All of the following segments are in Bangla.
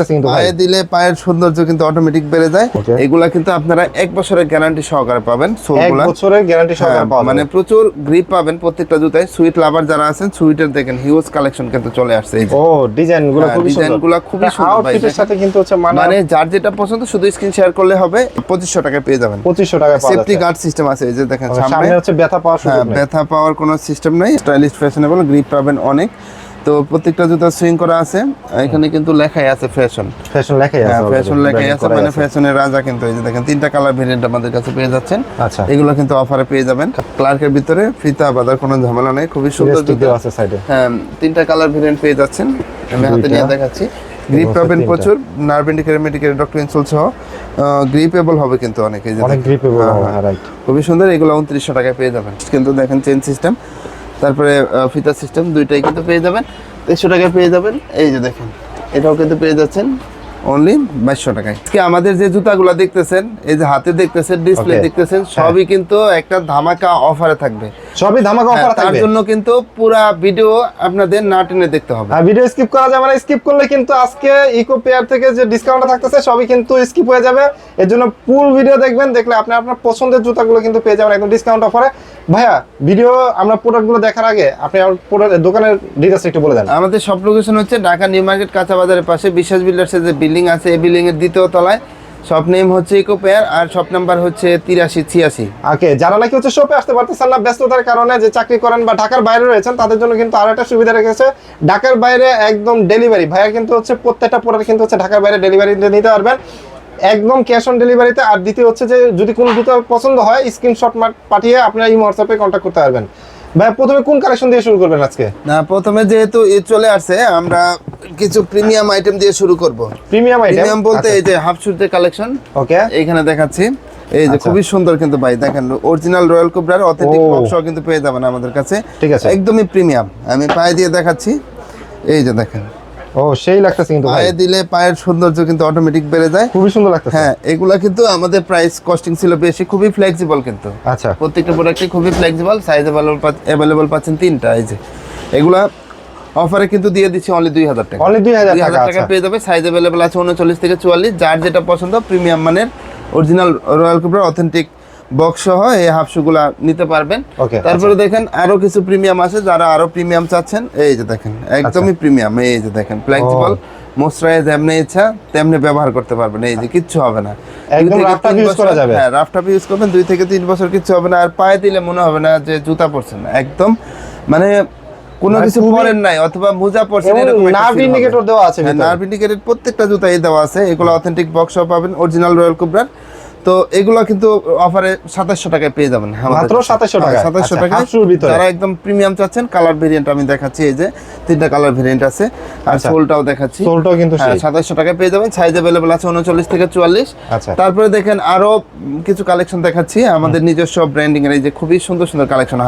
লাগতেছে কিন্তু পায়ে দিলে পায়ের সৌন্দর্য কিন্তু অটোমেটিক বেড়ে যায়। এগুলা কিন্তু আপনারা এক বছরের গ্যারান্টি সহকারে পাবেন এক বছরের গ্যারান্টি হ্যাঁ, সহকারে পাওয়া মানে মানে প্রচুর গ্রিপ পাবেন প্রত্যেকটা জুতায়। সুইট লাভার যারা আছেন সুইটের দেখেন হিউজ কালেকশন কিন্তু চলে আসছে এই। ও ডিজাইনগুলো হ্যাঁ, design সুন্দর। গুলা খুবই সুন্দর ভাই, আউটফিটের সাথে কিন্তু হচ্ছে মানে মানে যার যেটা পছন্দ শুধু স্ক্রিন শেয়ার করলে হবে পঁচিশশো টাকায় পেয়ে যাবেন। পঁচিশশো টাকা পাওয়া সেফটি গার্ড সিস্টেম আছে এই যে দেখেন সামনে। সামনে হচ্ছে ব্যথা পাওয়ার হ্যাঁ সুযোগ নেই। ব্যথা পাওয়ার কোনো সিস্টেম নেই স্টাইলিশ ফ্যাশনেবল গ্রিপ পাবেন অনেক। তো প্রত্যেকটা জুতা সুইং করা আছে। এখানে কিন্তু লেখাই আছে ফ্যাশন ফ্যাশন লেখাই আছে হ্যাঁ ফ্যাশন লেখাই আছে মানে ফ্যাশনের রাজা কিন্তু এই যে দেখেন তিনটা কালার ভেরিয়েন্ট আমাদের কাছে পেয়ে যাচ্ছেন। আচ্ছা। এগুলো কিন্তু অফারে পেয়ে যাবেন। ক্লার্কের ভিতরে ফিতা বাঁধার কোনো ঝামেলা নেই খুবই সুন্দর জুতা। আছে সাইডে হ্যাঁ তিনটা কালার ভেরিয়েন্ট পেয়ে যাচ্ছেন। আমি হাতে নিয়ে দেখাচ্ছি। গ্রিপ পাবেন প্রচুর নার্ভ ইন্ডিকেটর ডক্টর ইনসোল সহ। গ্রিপেবল হবে কিন্তু অনেকে অনেক গ্রিপেবল হ্যাঁ, হ্যাঁ। রাইট খুবই সুন্দর এগুলো উনত্রিশশো টাকায় পেয়ে যাবেন। কিন্তু দেখেন চেন সিস্টেম তারপরে আহ, ফিতা সিস্টেম দুইটাই কিন্তু পেয়ে যাবেন। তেইশশো টাকায় পেয়ে যাবেন। এই যে দেখেন এটাও কিন্তু পেয়ে যাচ্ছেন অনলি বাইশশো টাকায়। আজকে আমাদের যে জুতাগুলো দেখতেছেন এই যে হাতে দেখতেছেন ডিসপ্লে দেখতেছেন সবই কিন্তু একটা ধামাকা অফারে থাকবে। সবই ধামাকা অফার হ্যাঁ, তার জন্য কিন্তু পুরা ভিডিও আপনাদের না টেনে দেখতে হবে। আর ভিডিও স্কিপ করা যাবে না স্কিপ করলে কিন্তু আজকে ইকো পেয়ার থেকে যে ডিসকাউন্টটা থাকতেছে সবই কিন্তু স্কিপ হয়ে যাবে। এর জন্য ফুল ভিডিও দেখবেন দেখলে আপনি আপনার পছন্দের জুতাগুলো কিন্তু পেয়ে যাবেন একদম ডিসকাউন্ট অফারে ভাইয়া ভিডিও আমরা প্রোডাক্টগুলো দেখার আগে আপনি আমার দোকানের ডিটেলস একটু বলে দেন। আমাদের সব লোকেশন হচ্ছে ঢাকা নিউ মার্কেট কাঁচা বাজারের পাশে বিশ্বাস বিল্ডার্সের যে বিল্ডিং আছে এই বিল্ডিং এর দ্বিতীয় তলায়। শপ নেম হচ্ছে ইকো পেয়ার আর শপ নাম্বার হচ্ছে তিরাশি, ছিয়াশি। ওকে, যারা নাকি হচ্ছে শপে আসতে পারতেছেন না, ব্যস্ততার কারণে যে চাকরি করেন বা ঢাকার বাইরে রয়েছেন, তাদের জন্য কিন্তু আরও একটা সুবিধা রেখেছে। ঢাকার বাইরে একদম ডেলিভারি ভাইয়া কিন্তু হচ্ছে প্রত্যেকটা প্রোডাক্ট কিন্তু হচ্ছে ঢাকার বাইরে ডেলিভারি নিতে পারবেন। একদম ক্যাশ অন ডেলিভারিতে আর দ্বিতীয় হচ্ছে যে যদি কোনো জুতো পছন্দ হয় স্ক্রিনশট পাঠিয়ে আপনারা এই হোয়াটসঅ্যাপে কন্ট্যাক্ট করতে পারবেন। ভাই প্রথমে কোন কালেকশন দিয়ে শুরু করবেন আজকে? না প্রথমে যেহেতু ঈদ চলে আসছে আমরা কিছু প্রিমিয়াম আইটেম দিয়ে শুরু করব। প্রিমিয়াম আইটেম প্রিমিয়াম বলতে এই যে হাফ শুটের কালেকশন ওকে এখানে দেখাচ্ছি। এই যে আচ্ছা। খুবই সুন্দর কিন্তু ভাই দেখেন অরিজিনাল রয়্যাল কোবরার অথেন্টিক বক্সও বক্স কিন্তু পেয়ে যাবেন আমাদের কাছে। ঠিক আছে। একদমই প্রিমিয়াম আমি পায়ে দিয়ে দেখাচ্ছি। এই যে দেখেন। ও সেই লাগতেছে কিন্তু পায়ে দিলে পায়ের সৌন্দর্য কিন্তু অটোমেটিক বেড়ে যায়। খুবই সুন্দর লাগতেছে। হ্যাঁ এগুলা কিন্তু আমাদের প্রাইস কস্টিং ছিল বেশি খুবই ফ্লেক্সিবল কিন্তু। আচ্ছা। প্রত্যেকটা প্রোডাক্টই খুবই ফ্লেক্সিবল সাইজ অ্যাভেলেবল পাচ্ছেন তিনটা এই যে। এগুলা অফারে কিন্তু দিয়ে দিচ্ছি অনলি দুই হাজার টাকা। অনলি দুই হাজার দুই টাকা আচ্ছা। পেয়ে যাবে সাইজ অ্যাভেলেবল আছে উনচল্লিশ থেকে চুয়াল্লিশ যার যেটা পছন্দ প্রিমিয়াম মানের original Royal Cobra authentic box সহ এই হাফ শুগুলা নিতে পারবেন। তারপরে দেখেন আরও কিছু প্রিমিয়াম আছে যারা আরও প্রিমিয়াম চাচ্ছেন। এই যে দেখেন একদমই প্রিমিয়াম এই যে দেখেন ফ্লেক্সিবল মোস্টারাইজ যেমনি ইচ্ছা তেমনি ব্যবহার করতে পারবেন। এই যে কিচ্ছু হবে না। বছর- যাবে। হ্যাঁ ইউজ করবেন দুই থেকে তিন বছর কিচ্ছু হবে না। আর পায়ে দিলে মনে হবে না যে জুতা পরছেন না একদম। মানে কোনো মানে কিছু পরেন নাই অথবা মোজা পরছেন এরকম নার্ভ ইন্ডিকেটর দেওয়া আছে নার্ভ ইন্ডিকেটর প্রত্যেকটা জুতাই দেওয়া আছে এগুলো অথেন্টিক বক্স পাবেন অরিজিনাল রয়্যাল কুবরার তো এগুলো কিন্তু অফারে সাতাশশো টাকায় পেয়ে যাবেন আমাদের মাত্র। 2700 হ্যাঁ, টাকায়? 2700 আচ্ছা, ভিতরে। যারা একদম প্রিমিয়াম চাচ্ছেন কালার ভেরিয়েন্ট আমি দেখাচ্ছি এই যে তিনটা কালার ভেরিয়েন্ট আছে। আর আচ্ছা। সোলটাও দেখাচ্ছি। সোলটাও কিন্তু হ্যাঁ সাতাশশো টাকায় পেয়ে যাবেন। সাইজ অ্যাভেলেবল আছে উনচল্লিশ থেকে চুয়াল্লিশ। আচ্ছা। তারপরে দেখেন আরও কিছু কালেকশন দেখাচ্ছি। আমাদের নিজস্ব ব্র্যান্ডিং এর এই যে খুবই সুন্দর সুন্দর কালেকশন ও,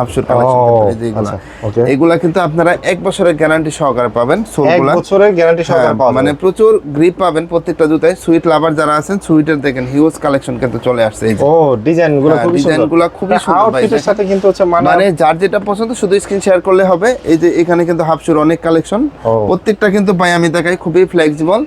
এগুলা। কিন্তু আপনারা এক বছরের গ্যারান্টি সহকারে পাবেন এক বছরের গ্যারান্টি হ্যাঁ, সহকারে মানে প্রচুর গ্রিপ পাবেন প্রত্যেকটা জুতায়। সুইট লাভার যারা আছেন সুইটের দেখেন হিউজ কালেকশন কিন্তু চলে আসছে এই যে। ও ডিজাইনগুলো হ্যাঁ, খুবই সুন্দর। গুলা খুবই সুন্দর আউটফিটের সাথে কিন্তু হচ্ছে মানে মানে যার যেটা পছন্দ শুধু স্ক্রিন শেয়ার করলে হবে। এই যে এখানে কিন্তু হাফশুর অনেক কালেকশন প্রত্যেকটা কিন্তু ভাই আমি দেখাই খুবই ফ্লেক্সিবল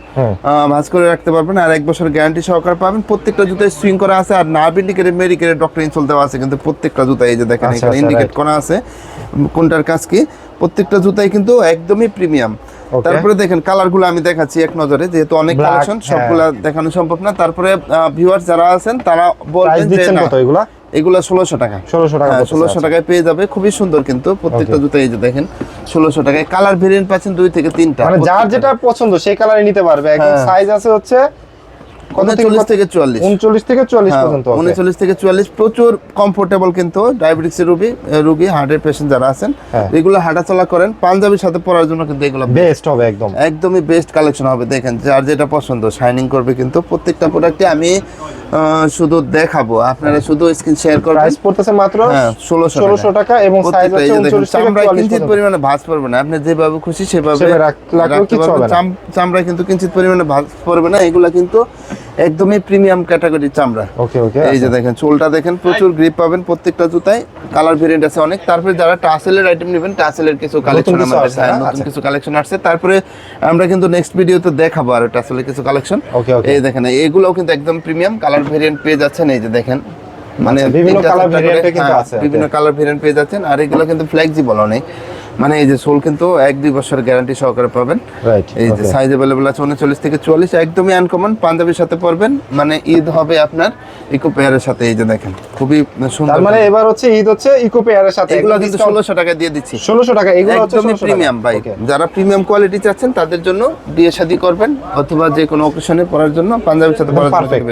ভাঁজ করে রাখতে পারবেন। আর এক বছর গ্যারান্টি সহকারে পাবেন। প্রত্যেকটা জুতায় সুইং করা আছে। আর nerve indicated medicated doctor insole দেওয়া আছে কিন্তু প্রত্যেকটা জুতায় এই যে দেখেন আচ্ছা, এখানে আচ্ছা, ইন্ডিকেট করা আছে। কোনটার কাজ কি? প্রত্যেকটা জুতাই কিন্তু একদমই প্রিমিয়াম. তারপরে দেখেন কালারগুলো আমি দেখাচ্ছি এক নজরে যেহেতু অনেক কালেকশন হ্যাঁ। সবগুলা দেখানো সম্ভব না তারপরে ভিউয়ার যারা আছেন তারা বলছেন বলবেন যে না, এগুলা এগুলা ষোলোশো টাকা ষোলোশো টাকা ষোলোশো আচ্ছা। টাকায় পেয়ে যাবে খুবই সুন্দর কিন্তু প্রত্যেকটা. জুতো এই যে দেখেন ষোলোশো টাকায় কালার ভেরিয়েন্ট পাচ্ছেন দুই থেকে তিনটা মানে যার যেটা পছন্দ সেই কালারে নিতে পারবে একদম হ্যাঁ। সাইজ আছে হচ্ছে উনচল্লিশ থেকে চুয়াল্লিশ। 39 থেকে 44 হ্যাঁ, পর্যন্ত উনচল্লিশ থেকে চুয়াল্লিশ। প্রচুর কমফোর্টেবল কিন্তু ডায়াবেটিক্সের রোগী রোগী হার্টের পেশেন্ট যারা আছেন হ্যাঁ। এগুলো হাঁটাচলা করেন পাঞ্জাবির সাথে পরার জন্য কিন্তু এগুলো বেস্ট হবে একদম। একদমই বেস্ট কালেকশন হবে দেখেন যার যেটা পছন্দ শাইনিং করবে কিন্তু প্রত্যেকটা প্রোডাক্টে আমি শুধু দেখাবো আপনারা শুধু স্ক্রিন শেয়ার করবেন। প্রাইস পড়তেছে মাত্র হ্যাঁ, 1600 1600 টাকা এবং সাইজ প্রত্যেকটা এই হচ্ছে 39 থেকে চামড়ায় 44 কিঞ্চিত পরিমাণে ভাঁজ পড়বে না আপনি যেভাবে খুশি সেভাবে সেভাবে রাখ- রাখতে পারবেন। হবে না। চাম- চামড়ায় কিন্তু কিঞ্চিত পরিমাণে ভাঁজ পড়বে না এগুলা কিন্তু একদমই প্রিমিয়াম ক্যাটাগরির চামড়া। ওকে ওকে এই যে দেখেন চোলটা দেখেন প্রচুর গ্রিপ পাবেন প্রত্যেকটা জুতায়। কালার ভেরিয়েন্ট আছে অনেক। তারপরে যারা টাসেলের আইটেম নেবেন টাসেলের কিছু কালেকশন আমাদের হ্যাঁ, হ্যাঁ? নতুন আচ্ছা। কিছু কালেকশন আসছে। তারপরে আমরা কিন্তু নেক্সট ভিডিওতে দেখাবো আর টাসেলের কিছু কালেকশন Okay, okay. এই দেখেন এগুলোও কিন্তু একদম প্রিমিয়াম কালার ভেরিয়েন্ট পেয়ে যাচ্ছেন এই যে দেখেন। মানে আচ্ছা, বিভিন্ন চারটা variant করে, এ কিন্তু হ্যাঁ, আছে, বিভিন্ন কালার ভেরিয়েন্ট পেয়ে যাচ্ছেন। আর এগুলো কিন্তু ফ্লেক্সিবল অনেক মানে এই যে সোল কিন্তু এক দুই বছর গ্যারান্টি সহকারে পাবেন। এই যে সাইজ অ্যাভেলেবল আছে উনচল্লিশ থেকে চুয়াল্লিশ একদমই আনকমন পাঞ্জাবির সাথে পরবেন। মানে ঈদ হবে আপনার ইকো পেয়ারের সাথে এই যে দেখেন খুবই সুন্দর। মানে এবার হচ্ছে ঈদ হচ্ছে ইকো পেয়ারের সাথে। এগুলো কিন্তু ষোলোশো টাকা দিয়ে দিচ্ছি। ষোলোশো টাকা এগুলো হচ্ছে একদমই প্রিমিয়াম Okay. যারা প্রিমিয়াম কোয়ালিটি চাচ্ছেন তাদের জন্য বিয়ে শাদী করবেন অথবা যে কোনো অকেশনে পরার জন্য পাঞ্জাবির সাথে পরার জন্য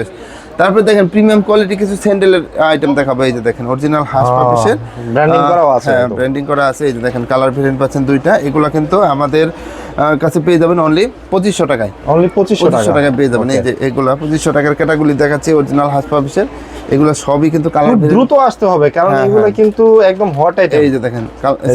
তারপরে দেখেন প্রিমিয়াম কোয়ালিটি কিছু স্যান্ডেলের আইটেম দেখাবো এই যে দেখেন অরিজিনাল হাস আহ, ব্র্যান্ডিং করা আছে হ্যাঁ ব্র্যান্ডিং করা আছে এই যে দেখেন কালার ভেরিয়েন্ট পাচ্ছেন দুইটা এগুলো কিন্তু আমাদের কাছে পেয়ে যাবেন অনলি পঁচিশশো টাকায়। অনলি পঁচিশশো পঁচিশশো টাকা। টাকায় পেয়ে যাবেন এই যে এগুলো পঁচিশশো টাকার ক্যাটাগরি দেখাচ্ছে অরিজিনাল হাস পাপিসের এগুলো সবই কিন্তু কালার দ্রুত আসতে হবে কারণ হ্যাঁ, এগুলো হ্যাঁ। কিন্তু একদম হট আইটেম এই যে দেখেন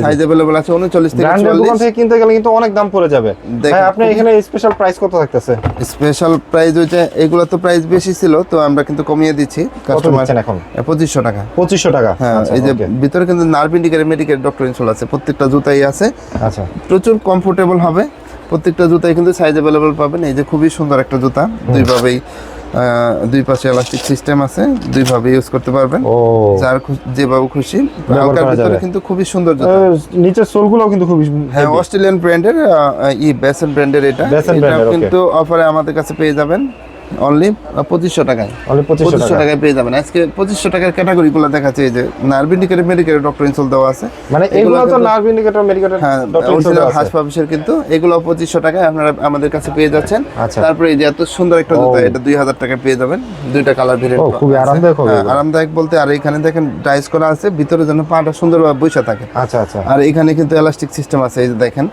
সাইজ অ্যাভেলেবল আছে উনচল্লিশ থেকে ব্র্যান্ডের দোকান থেকে কিনতে গেলে কিন্তু অনেক দাম পড়ে যাবে। ভাই আপনি এখানে স্পেশাল প্রাইস কত থাকতেছে? স্পেশাল প্রাইস হচ্ছে এগুলো তো প্রাইস বেশি ছিল তো আমরা কিন্তু কমিয়ে দিচ্ছি। কাস্টমার এখন? পঁচিশশো টাকা। পঁচিশশো টাকা? হ্যাঁ আচ্ছা, এই যে ভিতরে কিন্তু nerve indicator medical doctor insole আছে প্রত্যেকটা জুতাই আছে। আচ্ছা। প্রচুর কমফোর্টেবল হবে। প্রত্যেকটা জুতাই কিন্তু সাইজ অ্যাভেলেবল পাবেন। এই যে খুবই সুন্দর একটা জুতা। দুইভাবেই দুই পাশে এলাস্টিক সিস্টেম আছে দুইভাবে ইউজ করতে পারবেন। ও। যার যেভাবে খুশি। হালকার ভিতরে কিন্তু খুবই সুন্দর জুতা। নিচের সোলগুলো কিন্তু খুবই হ্যাঁ অস্ট্রেলিয়ান ব্র্যান্ডের ই বেসন ব্র্যান্ডের এটা। এটা. কিন্তু অফারে আমাদের কাছে পেয়ে যাবেন। অনলি পঁচিশশো টাকায়। অনলি পঁচিশশো টাকায়। পেয়ে যাবেন। আজকে পঁচিশশো টাকার দেখাচ্ছে এই যে নার্ভিন্ডিকের মেডিকেল ডক্টর ইনসোল দেওয়া আছে। মানে এগুলো তো নার্ভ ইন্ডিকেটর মেডিকেটর হ্যাঁ কিন্তু এগুলো পঁচিশশো টাকায় আপনারা আমাদের কাছে পেয়ে যাচ্ছেন। আচ্ছা। তারপরে এই যে এত সুন্দর একটা জুতা এটা দুই হাজার টাকায় পেয়ে যাবেন। দুইটা কালার ভেরিয়েন্ট খুবই আরামদায়ক হবে আরামদায়ক বলতে আর এখানে দেখেন ডাইস করা আছে ভিতরে যেন পাটা সুন্দরভাবে বসে থাকে। আচ্ছা আচ্ছা। আর এখানে কিন্তু এলাস্টিক সিস্টেম আছে এই যে দেখেন।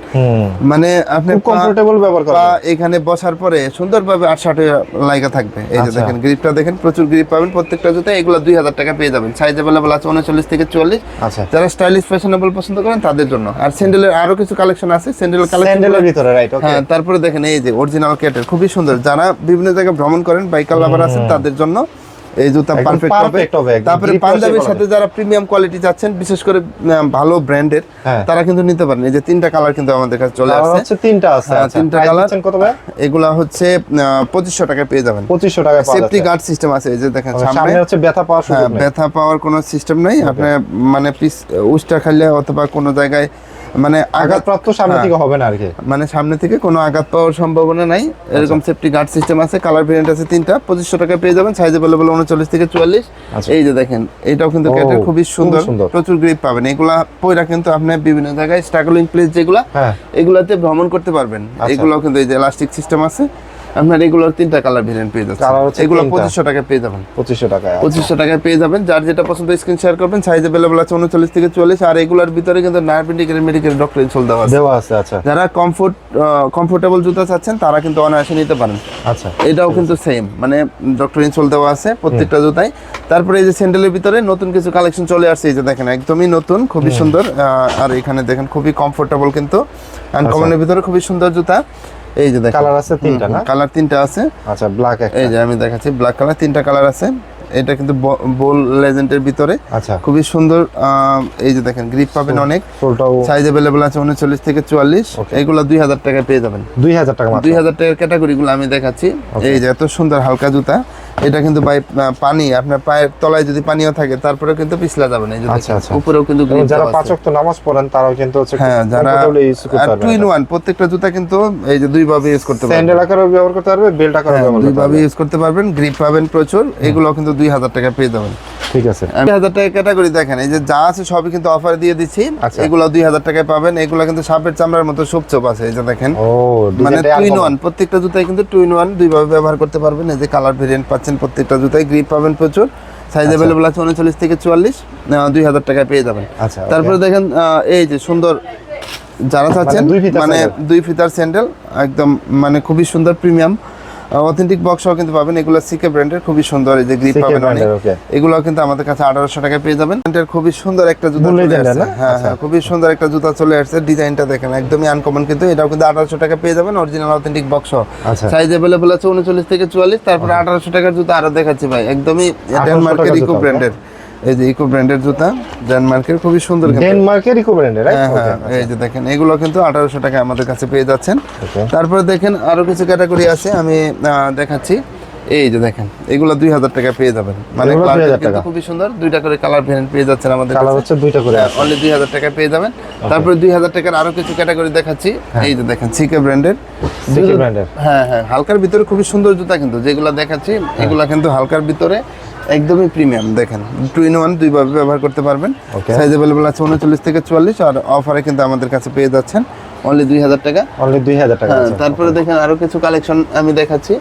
মানে আপনি কমফোর্টেবল ব্যবহার করা এখানে বসার পরে সুন্দরভাবে আট লাইগা থাকবে। এই যে আচ্ছা। দেখেন গ্রিপটা দেখেন প্রচুর গ্রিপ পাবেন প্রত্যেকটা জুতা এগুলো দুই হাজার টাকা পেয়ে যাবেন। সাইজ অ্যাভেলেবল আছে উনচল্লিশ থেকে চল্লিশ আচ্ছা। যারা স্টাইলিশ ফ্যাশনেবল পছন্দ করেন তাদের জন্য। আর স্যান্ডেলের আরও কিছু কালেকশন আছে। স্যান্ডেলের কালেকশন ভিতরে রাইট ওকে হ্যাঁ তারপরে দেখেন এই যে অরিজিনাল ক্যাটের খুবই সুন্দর। যারা বিভিন্ন জায়গায় ভ্রমণ করেন বাইকার লাভার আছেন তাদের জন্য এই জুতা পারফেক্ট হবে তারপরে পাঞ্জাবির সাথে যারা প্রিমিয়াম কোয়ালিটি চাচ্ছেন বিশেষ করে ভালো ব্র্যান্ডের হ্যাঁ। তারা কিন্তু নিতে পারেন। এই যে তিনটা কালার কিন্তু আমাদের কাছে চলে আসছে। হচ্ছে তিনটা আছে হ্যাঁ, আচ্ছা। তিনটা। দিচ্ছেন কত ভাই? এগুলা হচ্ছে পঁচিশশো টাকায় পেয়ে যাবেন। পঁচিশশো টাকা পাওয়া সেফটি গার্ড সিস্টেম আছে এই যে দেখেন সামনে। সামনে হচ্ছে ব্যথা পাওয়ার হ্যাঁ, সুযোগ নেই। ব্যথা পাওয়ার কোনো সিস্টেম নাই। আপনি মানে পিস উষ্টা খাইলে অথবা কোনো জায়গায় মানে আঘাত আঘাতপ্রাপ্ত সামনে হ্যাঁ। থেকে হবে না আর কি মানে সামনে থেকে কোনো আঘাত পাওয়ার সম্ভাবনা নাই এরকম সেফটি গার্ড সিস্টেম আছে কালার ভেরিয়েন্ট আছে তিনটা পঁচিশশো টাকা পেয়ে যাবেন সাইজ অ্যাভেলেবল উনচল্লিশ থেকে চুয়াল্লিশ আচ্ছা। এই যে দেখেন এটাও কিন্তু ক্যাটের খুবই সুন্দর। প্রচুর গ্রিপ পাবেন এগুলা পয়রা কিন্তু আপনি বিভিন্ন জায়গায় স্ট্রাগলিং প্লেস যেগুলা হ্যাঁ এগুলাতে ভ্রমণ করতে পারবেন আচ্ছা। এগুলো কিন্তু এই যে ইলাস্টিক সিস্টেম আছে আপনার এগুলোর তিনটা কালার ভেরিয়েন্ট পেয়ে যাচ্ছে এগুলো। পঁচিশশো টাকা পেয়ে যাবেন। পঁচিশশো টাকা পঁচিশশো টাকায় পেয়ে যাবেন। যার যেটা পছন্দ স্ক্রিন শেয়ার করবেন সাইজ অ্যাভেলেবল আছে উনচল্লিশ থেকে চুয়াল্লিশ আর এগুলোর ভিতরে কিন্তু nerve indicator medical doctor insole দেওয়া আছে। দেওয়া আছে আচ্ছা। যারা কমফোর্ট কমফোর্টেবল জুতা চাচ্ছেন তারা কিন্তু অনায়াসে নিতে পারেন। আচ্ছা। এটাও কিন্তু সেম মানে ডক্টর ইনসোল দেওয়া আছে প্রত্যেকটা জুতাই তারপরে এই যে স্যান্ডেলের ভিতরে নতুন কিছু কালেকশন চলে আসছে এই যে দেখেন একদমই নতুন খুবই সুন্দর আর এখানে দেখেন খুবই কমফোর্টেবল কিন্তু। আনকমনের ভিতরে খুবই সুন্দর জুতা। এই যে দেখেন কালার আছে তিনটা না? কালার তিনটা আছে। আচ্ছা ব্ল্যাক একটা। এই যে আমি দেখাচ্ছি ব্ল্যাক কালার তিনটা কালার আছে। এটা কিন্তু বোল লেজেন্ডের ভিতরে। আচ্ছা। খুবই সুন্দর এই যে দেখেন গ্রিপ পাবেন অনেক। সাইজ अवेलेबल আছে উনচল্লিশ থেকে চুয়াল্লিশ। এগুলো দুই হাজার টাকায় পেয়ে যাবেন। দুই হাজার টাকা মাত্র। দুই হাজার টাকার ক্যাটাগরিগুলো আমি দেখাচ্ছি। এই যে এত সুন্দর হালকা জুতা। এটা কিন্তু বাই পানি আপনার পায়ের তলায় যদি পানিও থাকে তারপরে কিন্তু পিছলা যাবে না আচ্ছা, আচ্ছা। উপরেও কিন্তু যারা পাঁচ ওয়াক্ত নামাজ পড়েন তারাও কিন্তু হচ্ছে হ্যাঁ যারা ইউজ করতে টু ইন ওয়ান প্রত্যেকটা জুতা কিন্তু এই যে দুই ভাবে ইউজ করতে পারবেন। স্যান্ডেল আকারেও ব্যবহার করতে পারবে বেল্ট আকারেও ব্যবহার দুই করতে ভাবে পারবে। ইউজ করতে পারবেন গ্রিপ পাবেন প্রচুর এগুলো কিন্তু দুই হাজার টাকা পেয়ে যাবেন। ঠিক আছে। দুই হাজার টাকা ক্যাটাগরি দেখেন এই যে যা আছে সবই কিন্তু অফার দিয়ে দিচ্ছি আচ্ছা। এগুলো দুই হাজার টাকায় পাবেন এগুলো কিন্তু সাপের চামড়ার মতো সুপ চোপ আছে এই যে দেখেন। ও মানে টু ইন ওয়ান প্রত্যেকটা জুতাই কিন্তু টু ইন ওয়ান দুইভাবে ব্যবহার করতে পারবেন এই যে কালার ভেরিয়েন্ট পাচ্ছেন প্রত্যেকটা জুতাই গ্রিপ পাবেন প্রচুর। সাইজ অ্যাভেলেবল আছে উনচল্লিশ থেকে চুয়াল্লিশ দুই হাজার টাকায় পেয়ে যাবেন। আচ্ছা, তারপরে দেখেন আহ, এই যে সুন্দর যারা চাচ্ছেন দুই ফিতার মানে দুই ফিতার স্যান্ডেল একদম মানে খুবই সুন্দর প্রিমিয়াম অথেন্টিক বক্সও কিন্তু পাবেন। এগুলো সিকে ব্র্যান্ডের খুবই সুন্দর এই যে গ্রিপ পাবেন এগুলো কিন্তু আমাদের কাছে আঠারোশো টাকায় পেয়ে যাবেন। ব্র্যান্ডের খুবই সুন্দর একটা জুতা চলে আসছে। হ্যাঁ আচ্ছা। হ্যাঁ খুবই সুন্দর একটা জুতা চলে আসছে। ডিজাইনটা দেখেন একদমই আনকমন কিন্তু। এটাও কিন্তু আঠারোশো টাকা পেয়ে যাবেন অরিজিনাল অথেন্টিক বক্স আচ্ছা। সাইজ অ্যাভেলেবল আছে উনচল্লিশ থেকে চুয়াল্লিশ। তারপরে আঠারোশো টাকার জুতা আরও দেখাচ্ছি ভাই। একদমই 1800 ডেনমার্কের ইকো ব্র্যান্ডের এই যে ইকো ব্র্যান্ডের জুতা ডেনমার্কের খুবই সুন্দর ডেনমার্কের ইকো ব্র্যান্ডের হ্যাঁ হ্যাঁ এই যে দেখেন এগুলো কিন্তু আঠারোশো টাকা আমাদের কাছে পেয়ে যাচ্ছেন। তারপরে দেখেন আরও কিছু ক্যাটাগরি আছে আমি দেখাচ্ছি। এই যে দেখেন এগুলো দুই হাজার টাকা পেয়ে যাবেন। মানে এগুলো colour 2000 কিন্তু টাকা। খুবই সুন্দর দুইটা করে কালার ভেরিয়েন্ট পেয়ে যাচ্ছেন আমাদের কালার হচ্ছে দুইটা করে। অনলি দুই হাজার টাকা পেয়ে যাবেন। তারপরে দুই হাজার টাকার আরও কিছু ক্যাটাগরি দেখাচ্ছি। এই যে দেখেন সিকে ব্র্যান্ডের হ্যাঁ হ্যাঁ হালকার ভিতরে খুবই সুন্দর জুতা কিন্তু যেগুলো দেখাচ্ছি এগুলো কিন্তু হালকার ভিতরে। একদমই প্রিমিয়াম দেখেন। টু ইন ওয়ান দুইভাবে ব্যবহার করতে পারবেন. সাইজ অ্যাভেলেবল আছে উনচল্লিশ থেকে চুয়াল্লিশ আর অফারে কিন্তু আমাদের কাছে পেয়ে যাচ্ছেন অনলি দুই হাজার টাকা। অনলি দুই হাজার টাকা হ্যাঁ তারপরে দেখেন আরও কিছু কালেকশন আমি দেখাচ্ছি।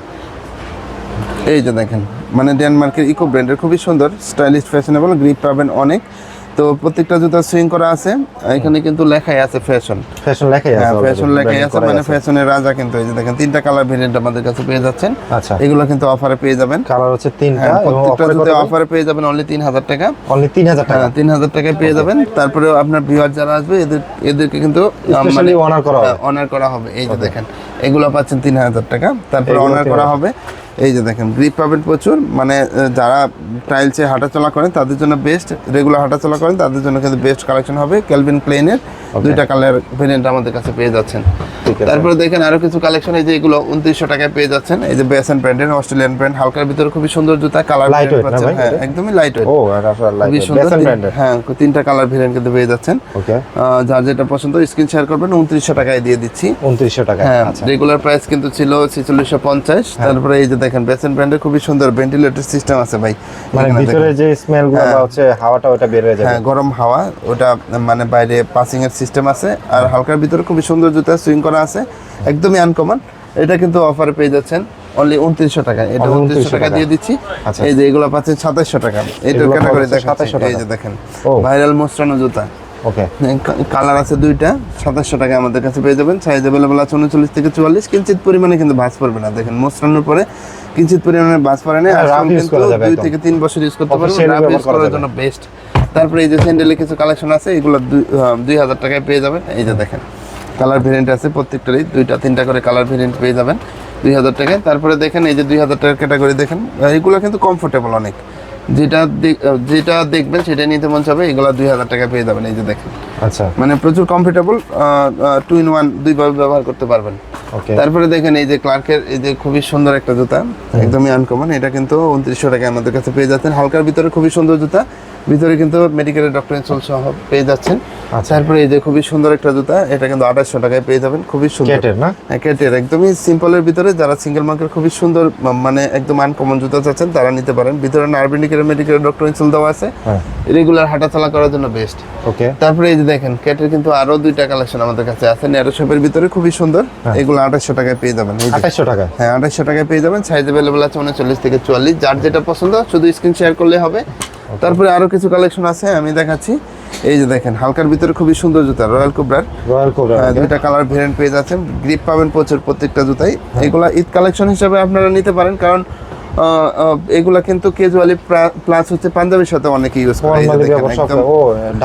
এই যে দেখেন মানে ডেনমার্কের ইকো ব্র্যান্ডের খুবই সুন্দর স্টাইলিশ ফ্যাশনেবল গ্রিপ পাবেন অনেক। তো প্রত্যেকটা জুতা সুইং করা আছে। এখানে কিন্তু লেখাই আছে ফ্যাশন ফ্যাশন লেখাই আছে হ্যাঁ ফ্যাশন লেখাই আছে মানে ফ্যাশনের রাজা কিন্তু এই যে দেখেন তিনটা কালার ভেরিয়েন্ট আমাদের কাছে পেয়ে যাচ্ছেন। আচ্ছা। এগুলো কিন্তু অফারে পেয়ে যাবেন। কালার হচ্ছে তিনটা হ্যাঁ প্রত্যেকটা অফারে জুতা অফারে পেয়ে যাবেন অনলি তিন হাজার টাকা। অনলি তিন হাজার টাকা। হ্যাঁ তিন হাজার টাকায় পেয়ে যাবেন। তারপরে আপনার ভিউয়ার যারা আসবে এদের এদেরকে কিন্তু Specially honor করা হবে। অনার করা হবে। এই যে দেখেন এগুলো পাচ্ছেন তিন হাজার টাকা। তারপরে অনার করা হবে। এই যে দেখেন গ্রিপ পাবেন প্রচুর। মানে যারা টাইলসে হাঁটাচলা করেন তাদের জন্য বেস্ট রেগুলার হাঁটাচলা করেন তাদের জন্য কিন্তু বেস্ট কালেকশন হবে ক্যালভিন প্লেনের দুইটা কালার ভেরিয়েন্ট আমাদের কাছে পেয়ে যাচ্ছেন। তারপরে দেখেন আরও কিছু কালেকশন এই যে এগুলো উনত্রিশশো টাকায় পেয়ে যাচ্ছেন। এই যে বেসন ব্র্যান্ডের অস্ট্রেলিয়ান ব্র্যান্ড হালকার ভিতরে খুবই সুন্দর জুতা কালার পাচ্ছেন। হ্যাঁ একদমই লাইট খুবই সুন্দর হ্যাঁ তিনটা কালার ভেরিয়েন্ট কিন্তু পেয়ে যাচ্ছেন। যার যেটা পছন্দ স্ক্রিন শেয়ার করবেন উনত্রিশশো টাকায় দিয়ে দিচ্ছি। উনত্রিশশো টাকা হ্যাঁ আচ্ছা। রেগুলার প্রাইস কিন্তু ছিল ছেচল্লিশশো পঞ্চাশ। তারপরে এই যে দেখেন বেসন ব্র্যান্ডের খুবই সুন্দর ভেন্টিলেটর সিস্টেম আছে ভাই। মানে ভিতরে যে স্মেলগুলো বা হচ্ছে হাওয়াটা ওটা বের হয়ে যাবে। হ্যাঁ গরম হাওয়া ওটা মানে বাইরে পাসিং এর সিস্টেম আছে। আর হালকার ভিতরে খুবই সুন্দর জুতা সুইং করা আছে। একদমই আনকমন এটা কিন্তু অফারে পেয়ে যাচ্ছেন অনলি উনত্রিশশো টাকা। এটা Only উনত্রিশশো 2900 টাকা। দিয়ে দিচ্ছি। আচ্ছা। এই যে এগুলো পাচ্ছেন সাতাশশো টাকা। এটার এগুলো ক্যাটাগরি পাচ্ছেন দেখাচ্ছি। এই। যে দেখেন ভাইরাল মোস্টানো জুতা। ওকে কালার আছে দুইটা সাতাশশো টাকা আমাদের কাছে পেয়ে যাবেন। সাইজ অ্যাভেলেবল আছে উনচল্লিশ থেকে চুয়াল্লিশ। কিঞ্চিত পরিমাণে কিন্তু ভাঁজ পড়বে না। দেখেন মোস্টানোর পরে কিঞ্চিত পরিমাণে ভাঁজ পড়ে না। হ্যাঁ, দুই থেকে তিন বছর ইউজ করতে পারবেন। রাফ ইউজ করার জন্য বেস্ট তারপরে এই যে স্যান্ডেলের কিছু কালেকশন আছে এগুলো দুই- হাজার টাকায় পেয়ে যাবেন। এই যে দেখেন কালার ভেরিয়েন্ট আছে প্রত্যেকটারই দুইটা তিনটা করে কালার ভেরিয়েন্ট পেয়ে যাবেন দুই হাজার টাকায়। তারপরে দেখেন এই যে দুই হাজার টাকার ক্যাটাগরি দেখেন এগুলো কিন্তু কমফোর্টেবল অনেক। যেটা যেটা দেখবেন সেটা নিতে মন চাবে এগুলো দুই হাজার টাকা পেয়ে যাবেন এই যে দেখেন। আচ্ছা। মানে প্রচুর কমফোর্টেবল টু ইন ওয়ান দুইভাবে ব্যবহার করতে পারবেন। ওকে। তারপরে দেখেন এই যে ক্লার্কের এই যে খুবই সুন্দর একটা জুতা একদমই আনকমন এটা কিন্তু উনত্রিশশো টাকায় আমাদের কাছে পেয়ে যাচ্ছেন। হালকার ভিতরে খুবই সুন্দর জুতা ভিতরে কিন্তু মেডিকেলের ডক্টর ইনসোল সহ পেয়ে যাচ্ছেন। আচ্ছা। তারপরে এই যে খুবই সুন্দর একটা জুতা এটা কিন্তু আঠাশশো টাকায় পেয়ে যাবেন খুবই সুন্দর। না? হ্যাঁ, কেটের একদমই সিম্পলের ভিতরে যারা সিঙ্গেল মার্কের খুবই সুন্দর মানে একদম আনকমন জুতা চাচ্ছেন তারা নিতে পারেন। ভিতরে নার্ভেনিকের মেডিকেলের ডক্টর ইনসোল দেওয়া আছে। হ্যাঁ। রেগুলার হাঁটাচলা করার জন্য বেস্ট ওকে তারপরে এই যে দেখেন ক্যাটের কিন্তু আরও দুইটা কালেকশন আমাদের কাছে আছে। ন্যারো শেপের ভিতরে খুবই সুন্দর। এগুলো আঠাশশো টাকায় পেয়ে যাবেন। আঠাশশো টাকা হ্যাঁ আঠাশশো টাকায় পেয়ে যাবেন। সাইজ অ্যাভেলেবল আছে উনচল্লিশ থেকে চুয়াল্লিশ। যার যেটা পছন্দ শুধু স্ক্রিন শেয়ার করলে হবে। তারপরে আরও কিছু কালেকশন আছে আমি দেখাচ্ছি। এই যে দেখেন হালকার ভিতরে খুবই সুন্দর জুতা রয়্যাল কুবরার রয়্যাল কোবরা হ্যাঁ, দুইটা কালার ভেরিয়েন্ট পেয়ে যাচ্ছেন গ্রিপ পাবেন প্রচুর প্রত্যেকটা জুতাই। এগুলা ঈদ কালেকশন হিসেবে আপনারা নিতে পারেন কারণ এগুলা কিন্তু কেজুয়ালি প্লাস হচ্ছে পাঞ্জাবির সাথে অনেকে ইউজ করে।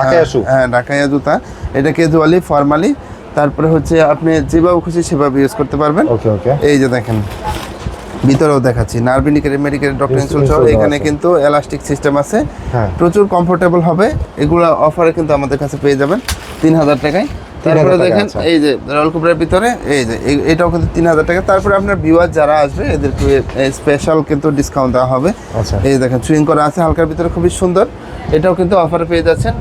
হ্যাঁ, হ্যাঁ ঢাকাইয়া জুতা এটা কেজুয়ালি ফর্মালি তারপরে হচ্ছে আপনি যেভাবে খুশি সেভাবে ইউজ করতে পারবেন। ওকে ওকে এই যে দেখেন ভিতরেও দেখাচ্ছি। নার্ভিনিকের মেডিকেল ডক্টর ইনসুল সহ এখানে কিন্তু এলাস্টিক সিস্টেম আছে। হ্যাঁ। প্রচুর কমফোর্টেবল হবে। এগুলো অফারে কিন্তু আমাদের কাছে পেয়ে যাবেন। তিন হাজার টাকায় তারপরে দেখেন আচ্ছা। এই যে রয়্যাল কুবরার ভিতরে এই যে এটাও কিন্তু তিন হাজার টাকা। তারপরে আপনার ভিউয়ার যারা আসবে এদেরকে স্পেশাল কিন্তু ডিসকাউন্ট দেওয়া হবে। আচ্ছা। এই দেখেন সুইং করা আছে হালকার ভিতরে খুবই সুন্দর। এটাও কিন্তু অফারে পেয়ে যাচ্ছেন।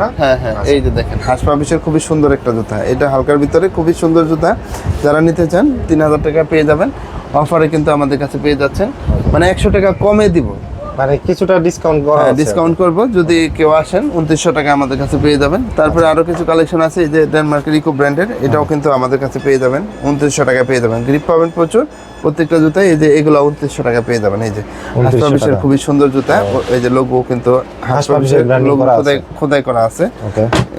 না? হ্যাঁ হ্যাঁ এই যে দেখেন হাঁস পাবিসের খুবই সুন্দর একটা জুতা। এটা হালকার ভিতরে খুবই সুন্দর জুতা। যারা নিতে চান তিন হাজার টাকা পেয়ে যাবেন। অফারে কিন্তু আমাদের কাছে পেয়ে যাচ্ছেন। মানে একশো টাকা কমে দিব। মানে কিছুটা ডিসকাউন্ট করা হ্যাঁ ডিসকাউন্ট করব। যদি কেউ আসেন উনত্রিশশো টাকা আমাদের কাছে পেয়ে যাবেন। তারপরে আরও কিছু কালেকশন আছে এই যে ডেনমার্কের ইকো ব্র্যান্ডের এটাও কিন্তু আমাদের কাছে পেয়ে যাবেন। উনত্রিশশো টাকা পেয়ে যাবেন। গ্রিপ পাবেন প্রচুর। প্রত্যেকটা জুতাই এই যে এগুলো উনত্রিশশো টাকা পেয়ে যাবেন। এই যে 2900 হাসপাবিশের খুবই সুন্দর জুতা। এই যে লোগো কিন্তু হাসপাবিশের লোগো খোদাই খোদাই করা আছে।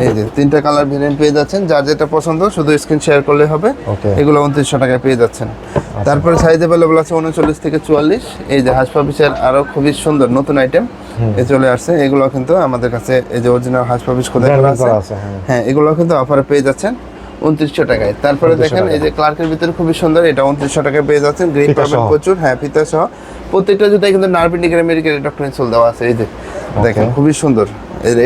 এই যে তিনটা কালার ভেরিয়েন্ট পেয়ে যাচ্ছেন। যার যেটা পছন্দ শুধু স্ক্রিন শেয়ার করলে হবে। এগুলো উনত্রিশশো টাকায় পেয়ে যাচ্ছেন। তারপরে সাইজ অ্যাভেলেবল আছে উনচল্লিশ থেকে চুয়াল্লিশ। এই যে হাসপাবিশের আরও খুবই সুন্দর নতুন আইটেম এ চলে আসছে। এগুলো কিন্তু আমাদের কাছে এই যে অরিজিনাল হাসপাবিশ খোদাই করা আছে। আছে, হ্যাঁ। হ্যাঁ এগুলো কিন্তু অফারে পেয়ে যাচ্ছেন। উনত্রিশশো টাকায়। তারপরে দেখেন এই যে ক্লার্কের ভিতরে খুবই সুন্দর এটা উনত্রিশশো টাকায় পেয়ে যাচ্ছেন। গ্রিপ পাবেন। প্রচুর হ্যাঁ ফিতা সহ। প্রত্যেকটা জুতায় কিন্তু মেডিকেল ইনসোল দেওয়া আছে এই যে। দেখেন খুবই সুন্দর।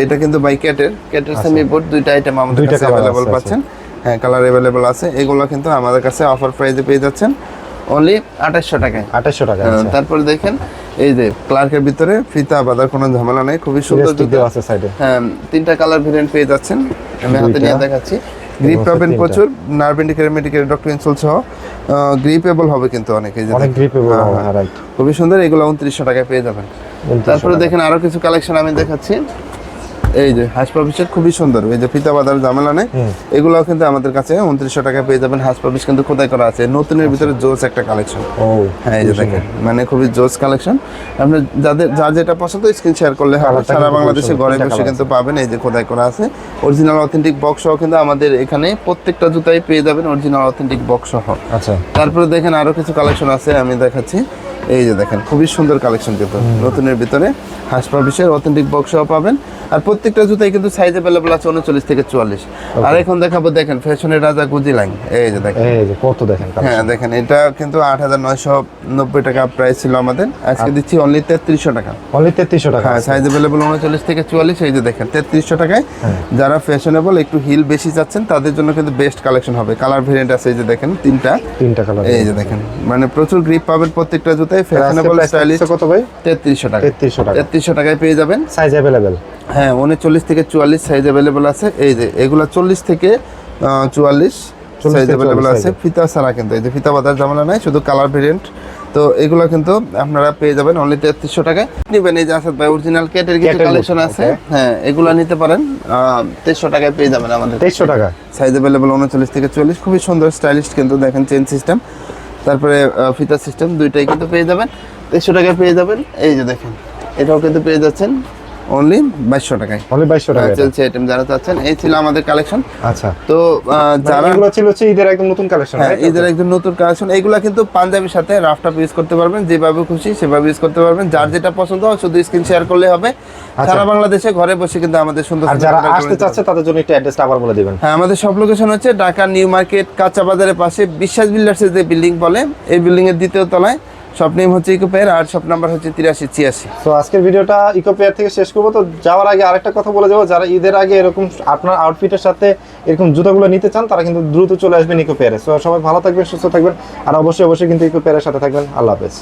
এটা কিন্তু বাই ক্যাটের ক্যাটের সেমি বোর্ড দুইটা আইটেম আমাদের কাছে অ্যাভেলেবল পাচ্ছেন। হ্যাঁ কালার অ্যাভেলেবল আছে। এগুলো কিন্তু আমাদের কাছে অফার প্রাইসে পেয়ে যাচ্ছেন। অনলি আঠাশশো টাকায়। আঠাশশো টাকা আচ্ছা। তারপরে দেখেন এই যে ক্লার্কের ভিতরে ফিতা বাঁধার কোনো ঝামেলা নেই খুবই সুন্দর জুতা। আছে সাইডে হ্যাঁ তিনটা কালার ভেরিয়েন্ট পেয়ে যাচ্ছেন। আমি হাতে নিয়ে দেখাচ্ছি। গ্রিপ পাবেন প্রচুর nerve indicator medical doctor insole সহ গ্রিপেবল হবে কিন্তু অনেক এই অনেক গ্রিপেবল রাইট খুবই সুন্দর এগুলো উনত্রিশশো টাকায় পেয়ে যাবেন। তারপরে দেখেন আরও কিছু কালেকশন আমি দেখাচ্ছি। এই যে হাসপাবিসের খুবই সুন্দর। এই যে ফিতা বাঁধার ঝামেলা নেই। এগুলো কিন্তু আমাদের কাছে উনত্রিশশো টাকায় পেয়ে যাবেন। হাসপাবিস কিন্তু খোদাই করা আছে। নতুনের ভিতরে জোস একটা কালেকশন হ্যাঁ এই যে দেখেন। মানে খুবই জোস কালেকশন আপনি যাদের যার যেটা পছন্দ স্ক্রিন শেয়ার করলে সারা বাংলাদেশে ঘরে বসে কিন্তু পাবেন। এই যে খোদাই করা আছে। অরিজিনাল অথেন্টিক বক্স সহ কিন্তু আমাদের এখানে প্রত্যেকটা জুতাই পেয়ে যাবেন। অরিজিনাল অথেন্টিক বক্স সহ। আচ্ছা। তারপরে দেখেন আরও কিছু কালেকশন আছে। আমি দেখাচ্ছি। এই যে দেখেন খুবই সুন্দর কালেকশন কিন্তু নতুনের ভিতরে। হাসপাবিশের অথেন্টিক বক্সও পাবেন। আর প্রত্যেকটা জুতাই কিন্তু সাইজ অ্যাভেলেবল আছে উনচল্লিশ থেকে চুয়াল্লিশ। আর এখন দেখাবো দেখেন ফ্যাশনের রাজা গুজি লাইন এই যে দেখেন। এই যে কত দেখেন হ্যাঁ দেখেন এটা কিন্তু আট হাজার নয়শো নব্বই টাকা প্রাইস ছিল আমাদের। আজকে দিচ্ছি অনলি তেত্রিশশো টাকা। অনলি তেত্রিশশো টাকা হ্যাঁ সাইজ অ্যাভেলেবল উনচল্লিশ থেকে চুয়াল্লিশ। এই যে দেখেন তেত্রিশশো টাকায় যারা ফ্যাশনেবল একটু হিল বেশি যাচ্ছেন তাদের জন্য কিন্তু বেস্ট কালেকশন হবে। কালার ভেরিয়েন্ট আছে এই যে দেখেন তিনটা। তিনটা কালার এই যে দেখেন মানে প্রচুর গ্রিপ পাবেন প্রত্যেকটা জুতায় ফ্যাশনেবল স্টাইলিশ কত ভাই? তেত্রিশশো টাকা। 3300 টাকা। টাকায় পেয়ে যাবেন। সাইজ অ্যাভেলেবেল হ্যাঁ উনচল্লিশ থেকে চুয়াল্লিশ সাইজ অ্যাভেলেবল আছে। এই যে এগুলা চল্লিশ থেকে আহ, চুয়াল্লিশ সাইজ থেকে অ্যাভেলেবল 44 আছে। ফিতা ছাড়া কিন্তু এই যে ফিতা বাজার ঝামেলা নাই শুধু কালার ভেরিয়েন্ট তো এগুলো কিন্তু আপনারা পেয়ে যাবেন অনলি তেত্রিশশো টাকায়। নেবেন এই যে আসাদ ভাই অরিজিনাল ক্যাটের কিছু কালেকশন আছে। হ্যাঁ এগুলো নিতে পারেন। তেইশশো টাকায় পেয়ে যাবেন আমাদের। তেইশশো টাকা। সাইজ অ্যাভেলেবল উনচল্লিশ থেকে চল্লিশ খুবই সুন্দর স্টাইলিশ কিন্তু দেখেন চেন সিস্টেম তারপরে ফিতার ফিতা সিস্টেম দুইটাই কিন্তু পেয়ে যাবেন। একশো টাকায় পেয়ে যাবেন। এই যে দেখেন, এটাও কিন্তু পেয়ে যাচ্ছেন। অনলি বাইশশো টাকায়। অনলি বাইশশো টাকা চলছে আইটেম যারা চাচ্ছেন এই ছিল আমাদের কালেকশন আচ্ছা। তো যারা এগুলো ছিল হচ্ছে ঈদের একদম নতুন কালেকশন হ্যাঁ ঈদের একজন নতুন কালেকশন এইগুলা কিন্তু পাঞ্জাবির সাথে রাফটা ইউজ করতে পারবেন যেভাবে খুশি সেভাবে ইউজ করতে পারবেন। যার যেটা পছন্দ হয় শুধু স্ক্রিন শেয়ার করলে হবে। সারা বাংলাদেশে ঘরে বসে কিন্তু আমাদের সুন্দর আচ্ছা। আর যারা আসতে চাচ্ছে তাদের জন্য একটু অ্যাড্রেসটা আবার বলে দিবেন। হ্যাঁ আমাদের সব লোকেশন হচ্ছে ঢাকা নিউ মার্কেট কাঁচা বাজারের পাশে বিশ্বাস বিল্ডার্সের যে বিল্ডিং বলে এই বিল্ডিং এর দ্বিতীয় তলায়। শপ নেম হচ্ছে ইকোপেয়ার আর শপ নাম্বার হচ্ছে তিরাশি, ছিয়াশি। তো আজকের ভিডিওটা ইকোপেয়ার থেকে শেষ করব। তো যাওয়ার আগে আরেকটা কথা বলে যাব। যারা ঈদের আগে এরকম আপনার আউটফিটের সাথে এরকম জুতাগুলো নিতে চান, তারা কিন্তু দ্রুত চলে আসবেন ইকোপেয়ারে সো সবাই ভালো থাকবেন, সুস্থ থাকবেন। আর অবশ্যই অবশ্যই কিন্তু ইকোপেয়ারের সাথে থাকবেন। আল্লাহ হাফেজ।